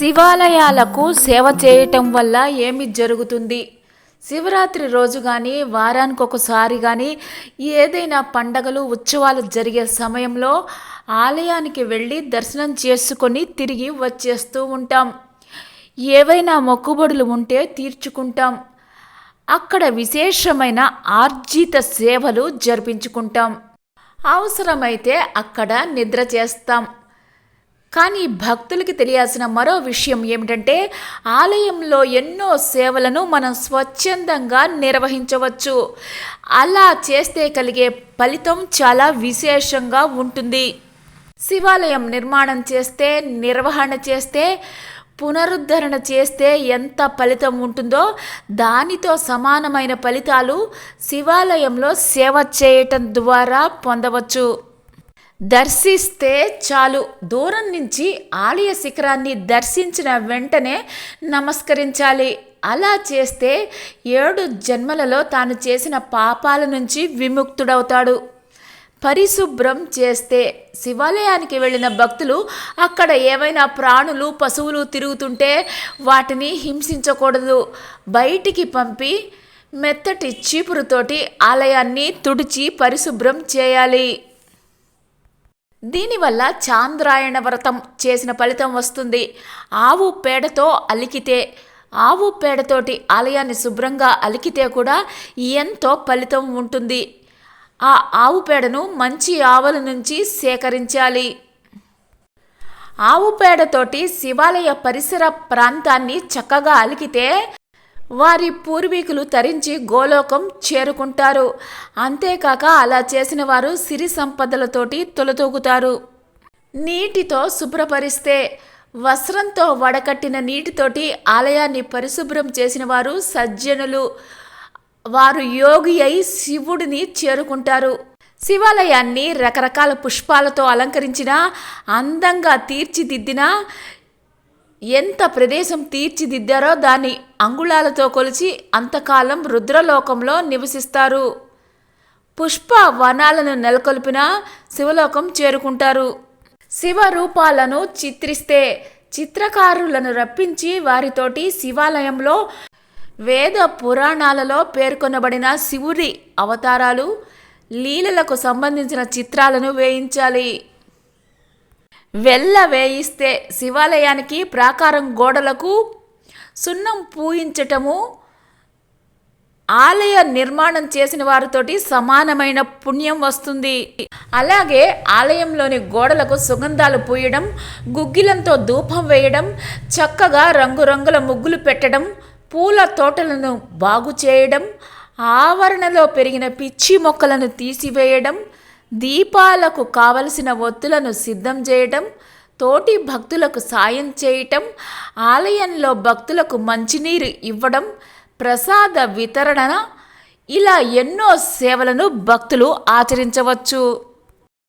శివాలయాలకు సేవ చేయటం వల్ల ఏమి జరుగుతుంది? శివరాత్రి రోజు కానీ వారానికి ఒకసారి కానీ ఏదైనా పండగలు ఉత్సవాలు జరిగే సమయంలో ఆలయానికి వెళ్ళి దర్శనం చేసుకొని తిరిగి వచ్చేస్తూ ఉంటాం. ఏవైనా మొక్కుబడులు ఉంటే తీర్చుకుంటాం. అక్కడ విశేషమైన ఆర్జిత సేవలు జరిపించుకుంటాం. అవసరమైతే అక్కడ నిద్ర చేస్తాం. కానీ భక్తులకి తెలియాల్సిన మరో విషయం ఏమిటంటే ఆలయంలో ఎన్నో సేవలను మనం స్వచ్ఛందంగా నిర్వహించవచ్చు. అలా చేస్తే కలిగే ఫలితం చాలా విశేషంగా ఉంటుంది. శివాలయం నిర్మాణం చేస్తే నిర్వహణ చేస్తే పునరుద్ధరణ చేస్తే ఎంత ఫలితం ఉంటుందో దానితో సమానమైన ఫలితాలు శివాలయంలో సేవ చేయటం ద్వారా పొందవచ్చు. దర్శిస్తే చాలు దూరం నుంచి ఆలయ శిఖరాన్ని దర్శించిన వెంటనే నమస్కరించాలి. అలా చేస్తే ఏడు జన్మలలో తాను చేసిన పాపాల నుంచి విముక్తుడవుతాడు. పరిశుభ్రం చేస్తే శివాలయానికి వెళ్ళిన భక్తులు అక్కడ ఏవైనా ప్రాణులు పశువులు తిరుగుతుంటే వాటిని హింసించకూడదు. బయటికి పంపి మెత్తటి చీపురుతోటి ఆలయాన్ని తుడిచి పరిశుభ్రం చేయాలి. దీనివల్ల చాంద్రాయణ వ్రతం చేసిన ఫలితం వస్తుంది. ఆవు పేడతో అలికితే ఆవు పేడతోటి ఆలయాన్ని శుభ్రంగా అలికితే కూడా ఎంతో ఫలితం ఉంటుంది. ఆ ఆవు పేడను మంచి ఆవుల నుంచి సేకరించాలి. ఆవు పేడతోటి శివాలయ పరిసర ప్రాంతాన్ని చక్కగా అలికితే వారి పూర్వీకులు తరించి గోలోకం చేరుకుంటారు. అంతేకాక అలా చేసిన వారు సిరి సంపదలతోటి తొలతూగుతారు. నీటితో శుభ్రపరిస్తే వస్త్రంతో వడకట్టిన నీటితోటి ఆలయాన్ని పరిశుభ్రం చేసిన వారు సజ్జనులు. వారు యోగి అయి శివుడిని చేరుకుంటారు. శివాలయాన్ని రకరకాల పుష్పాలతో అలంకరించిన అందంగా తీర్చిదిద్దిన ఎంత ప్రదేశం తీర్చిదిద్దారో దాన్ని అంగుళాలతో కొలిచి అంతకాలం రుద్రలోకంలో నివసిస్తారు. పుష్ప వనాలను నెలకొల్పిన శివలోకం చేరుకుంటారు. శివ రూపాలను చిత్రిస్తే చిత్రకారులను రప్పించి వారితోటి శివాలయంలో వేద పురాణాలలో పేర్కొనబడిన శివుడి అవతారాలు లీలలకు సంబంధించిన చిత్రాలను వేయించాలి. వెళ్ళ వేయిస్తే శివాలయానికి ప్రాకారం గోడలకు సున్నం పూయించటము ఆలయ నిర్మాణం చేసిన వారితోటి సమానమైన పుణ్యం వస్తుంది. అలాగే ఆలయంలోని గోడలకు సుగంధాలు పూయడం గుగ్గిలంతో ధూపం వేయడం చక్కగా రంగురంగుల ముగ్గులు పెట్టడం పూల తోటలను బాగు చేయడం ఆవరణలో పెరిగిన పిచ్చి మొక్కలను తీసివేయడం దీపాలకు కావలసిన ఒత్తులను సిద్ధం చేయటం తోటి భక్తులకు సాయం చేయటం ఆలయంలో భక్తులకు మంచినీరు ఇవ్వడం ప్రసాద వితరణ ఇలా ఎన్నో సేవలను భక్తులు ఆచరించవచ్చు.